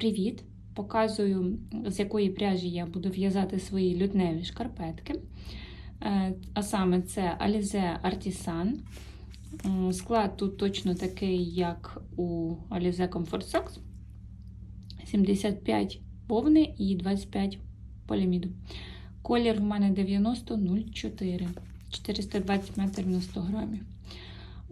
Привіт! Показую, з якої пряжі я буду в'язати свої лютневі шкарпетки. Е, А саме це Alize Artisan. Склад тут точно такий, як у Alize Comfort Socks. 75 вовни і 25 поліміду. Колір в мене 90,04. 420 метрів на 100 грамів.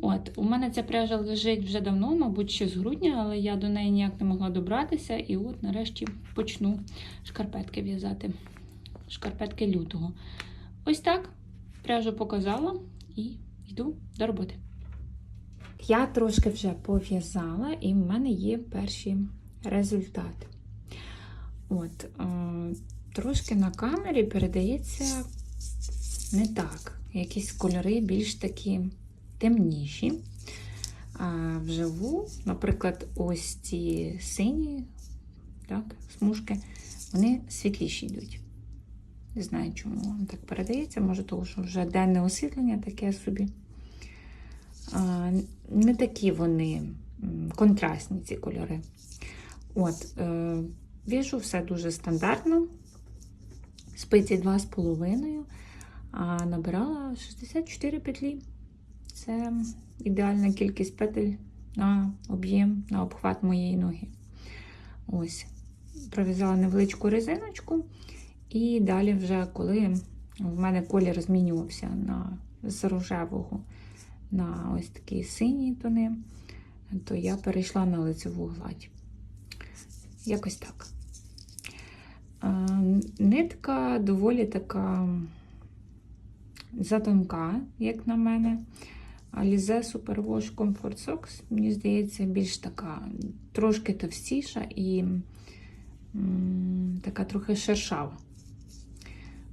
От, у мене ця пряжа лежить вже давно, мабуть, ще з грудня, але я до неї ніяк не могла добратися. І от нарешті почну шкарпетки в'язати. Шкарпетки лютого. Ось так. Пряжу показала і йду до роботи. Я трошки вже пов'язала, і в мене є перші результати. От, е, трошки на камері передається не так. Якісь кольори більш такі темніші. А вживу, наприклад, ось ці сині так, смужки, вони світліші йдуть. Не знаю, чому вам так передається. Може, тому що вже денне освітлення таке собі. А, не такі вони контрастні, ці кольори. От, е, в'яжу все дуже стандартно. Спиці 2,5, а набирала 64 петлі. Це ідеальна кількість петель на об'єм, на обхват моєї ноги. Ось, пров'язала невеличку резиночку, і далі, вже коли в мене колір змінювався на з рожевого на ось такі сині тони, то я перейшла на лицеву гладь. Якось так. Нитка доволі така затонка, як на мене. Alize Superwash Comfort Socks, мені здається, більш така трошки товстіша і м, така трохи шершава.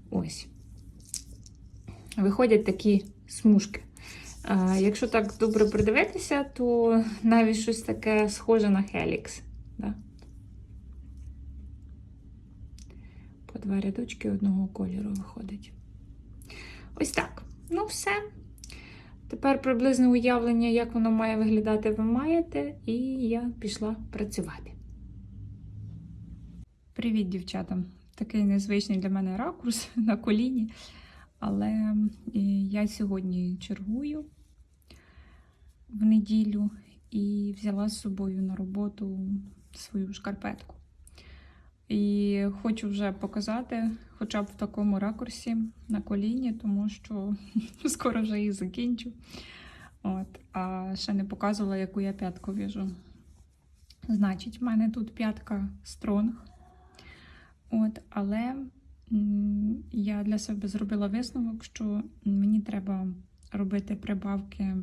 Ось. Виходять такі смужки. А, якщо так добре придивитися, то навіть щось таке схоже на Helix. Да? По два рядочки одного кольору виходить. Ось так. Ну, все. Тепер приблизне уявлення, як воно має виглядати, ви маєте, і я пішла працювати. Привіт, дівчата! Такий незвичний для мене ракурс на коліні. Але я сьогодні чергую в неділю і взяла з собою на роботу свою шкарпетку. І хочу вже показати, хоча б в такому ракурсі на коліні, тому що скоро вже її закінчу. От, А ще не показувала, яку я п'ятку в'яжу. Значить, в мене тут п'ятка стронг. От, але я для себе зробила висновок, що мені треба робити прибавки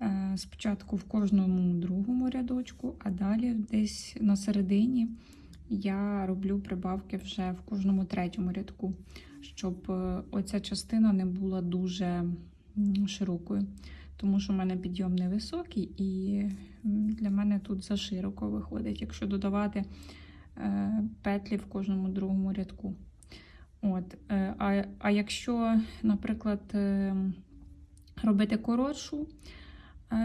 е, спочатку в кожному другому рядочку, а далі десь на середині я роблю прибавки вже в кожному третьому рядку, щоб е, оця частина не була дуже широкою. Тому що в мене підйом невисокий, і для мене тут зашироко виходить, якщо додавати е, петлі в кожному другому рядку. От, е, а, а якщо, наприклад, робити коротшу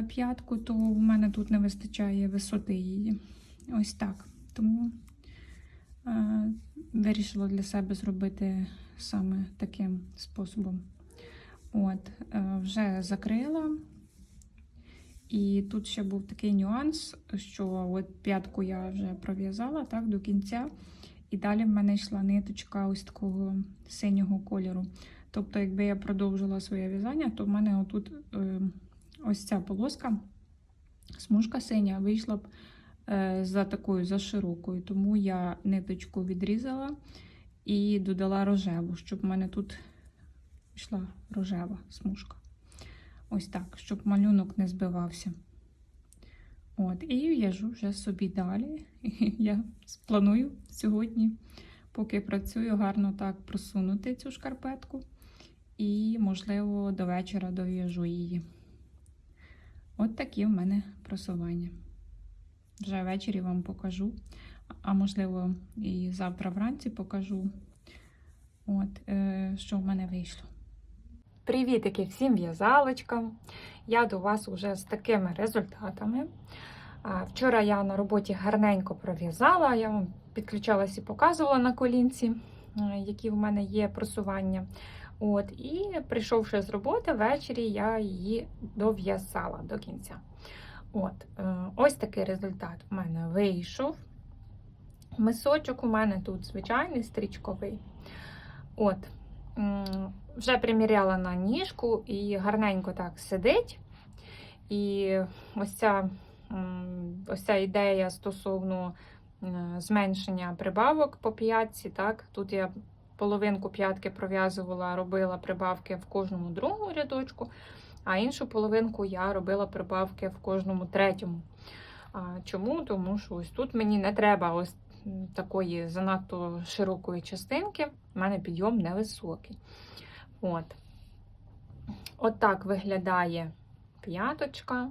п'ятку, то в мене тут не вистачає висоти її. Ось так. Тому вирішила для себе зробити саме таким способом. От, е, вже закрила. І тут ще був такий нюанс, що от п'ятку я вже пров'язала так, до кінця. І далі в мене йшла ниточка ось такого синього кольору. Тобто, якби я продовжила своє в'язання, то в мене отут е, ось ця полоска, смужка синя, вийшла б за такою за широкою. Тому я ниточку відрізала і додала рожеву, щоб в мене тут йшла рожева смужка. Ось так, щоб малюнок не збивався. От, і в'яжу вже собі далі. Я планую сьогодні, поки працюю, гарно так просунути цю шкарпетку. І, можливо, до вечора дов'яжу її. От такі в мене просування. Вже ввечері вам покажу, а можливо, і завтра вранці покажу, от, е, що в мене вийшло. Привітики всім в'язалочкам! Я до вас уже з такими результатами. Вчора я на роботі гарненько пров'язала, я вам підключалась і показувала на колінці, е, які в мене є просування. От, І прийшовши з роботи, ввечері я її дов'язала до кінця. От, е, Ось такий результат в мене вийшов. Мисочок у мене тут звичайний стрічковий. От, Вже приміряла на ніжку і гарненько так сидить. І ось ця, ось ця ідея стосовно е, зменшення прибавок по п'ятці. Так? Тут я половинку п'ятки пров'язувала, робила прибавки в кожному другому рядочку, а іншу половинку я робила прибавки в кожному третьому. Чому? Тому що ось тут мені не треба ось такої занадто широкої частинки, в мене підйом невисокий. От. От так виглядає п'яточка.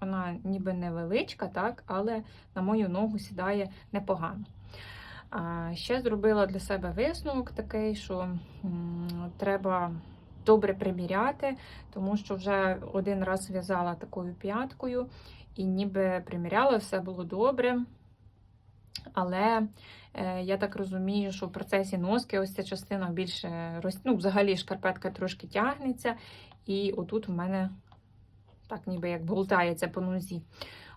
Вона ніби невеличка, так, але на мою ногу сідає непогано. Ще зробила для себе висновок такий, що треба добре приміряти, тому що вже один раз в'язала такою п'яткою, і ніби приміряла, все було добре. Але е, я так розумію, що в процесі носки ось ця частина більше роз... ну, взагалі шкарпетка трошки тягнеться, і отут в мене так ніби як болтається по нозі.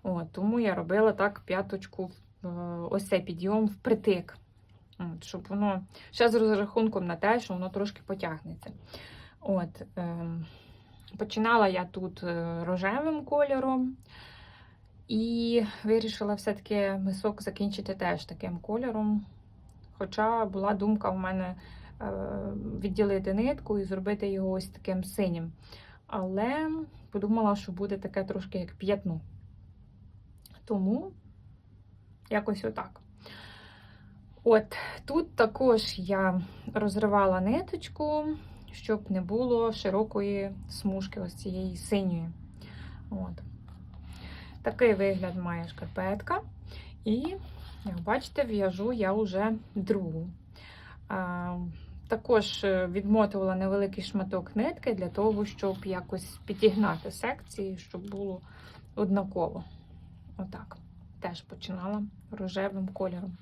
От, тому я робила так п'яточку, е, ось цей підйом впритик. Щоб воно ще з розрахунком на те, що воно трошки потягнеться. От, е, починала я тут е, рожевим кольором. І вирішила все-таки мисок закінчити теж таким кольором. Хоча була думка в мене е, відділити нитку і зробити його ось таким синім. Але подумала, що буде таке трошки як п'ятно. Тому якось отак. От, тут також я розривала ниточку, щоб не було широкої смужки ось цієї синьої. От. Такий вигляд має шкарпетка. І, як бачите, в'яжу я вже другу. А, також відмотувала невеликий шматок нитки для того, щоб якось підігнати секції, щоб було однаково. Отак. Теж починала рожевим кольором.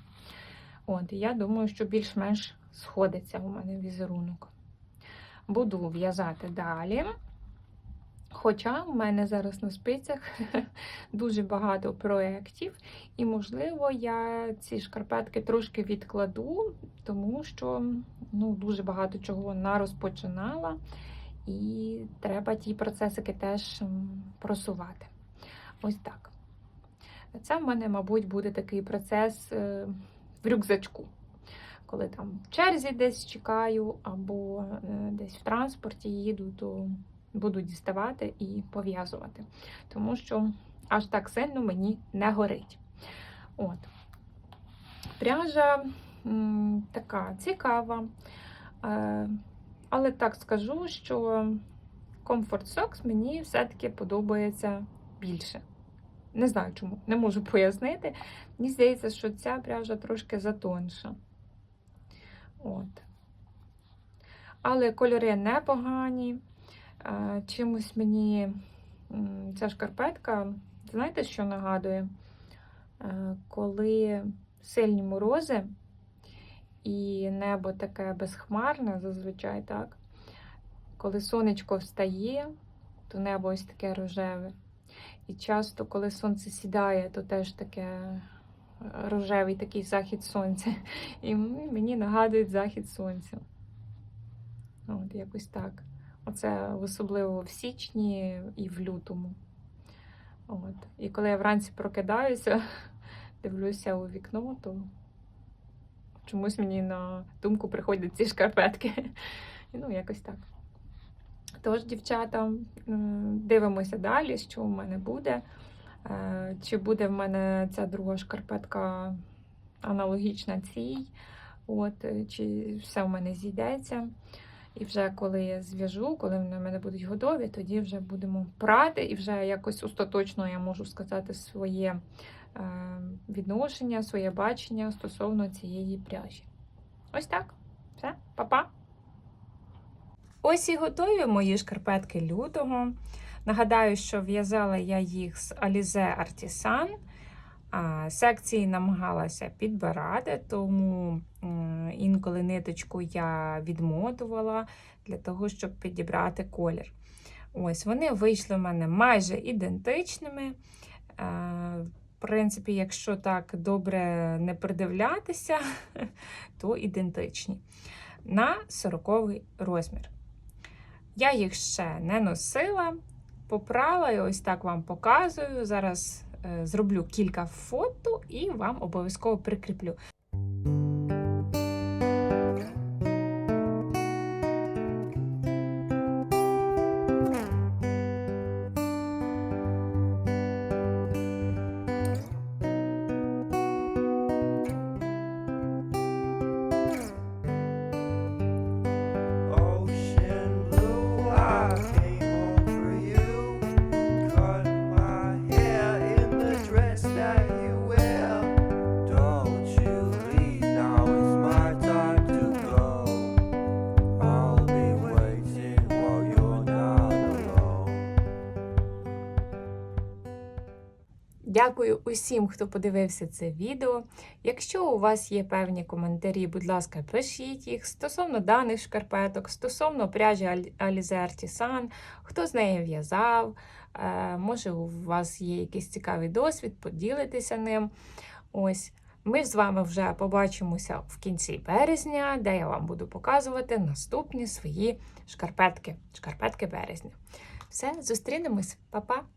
От, я думаю, що більш-менш сходиться у мене візерунок. Буду в'язати далі. Хоча в мене зараз на спицях дуже багато проєктів, і, можливо, я ці шкарпетки трошки відкладу, тому що ну, дуже багато чого нарозпочинала, і треба ті процесики теж просувати. Ось так. Це в мене, мабуть, буде такий процес е, в рюкзачку. Коли там в черзі десь чекаю, або е, десь в транспорті їду, то буду діставати і пов'язувати. Тому що аж так сильно мені не горить. От. Пряжа м, така цікава. Е, але так скажу, що Comfort Socks мені все-таки подобається більше. Не знаю чому, не можу пояснити. Мені здається, що ця пряжа трошки затонша. От. Але кольори непогані. Чимось мені ця шкарпетка, знаєте, що нагадує? Коли сильні морози і небо таке безхмарне, зазвичай так. Коли сонечко встає, то небо ось таке рожеве. І часто, коли сонце сідає, то теж таке рожевий такий захід сонця. І мені нагадують захід сонця. От, якось так. Оце особливо в січні і в лютому. От. І коли я вранці прокидаюся, дивлюся у вікно, то чомусь мені на думку приходять ці шкарпетки. Ну, якось так. Тож, дівчата, дивимося далі, що в мене буде. Е, чи буде в мене ця друга шкарпетка аналогічна цій, От, чи все в мене зійдеться. І вже коли я зв'яжу, коли вони в мене будуть готові, тоді вже будемо прати, і вже якось остаточно я можу сказати своє е, відношення, своє бачення стосовно цієї пряжі. Ось так. Все, па-па! Ось і готові мої шкарпетки лютого. Нагадаю, що в'язала я їх з Alize Artisan. Секції намагалася підбирати, тому інколи ниточку я відмотувала для того, щоб підібрати колір. Ось вони вийшли в мене майже ідентичними. В принципі, якщо так добре не придивлятися, то ідентичні. На 40 розмір. Я їх ще не носила, попрала і ось так вам показую. Зараз е, зроблю кілька фото і вам обов'язково прикріплю. Дякую усім, хто подивився це відео. Якщо у вас є певні коментарі, будь ласка, пишіть їх стосовно даних шкарпеток, стосовно пряжі Alize Artisan, хто з нею в'язав, е, може у вас є якийсь цікавий досвід, поділитися ним. Ось. Ми з вами вже побачимося в кінці березня, де я вам буду показувати наступні свої шкарпетки, шкарпетки березня. Все, зустрінемось, Па-па!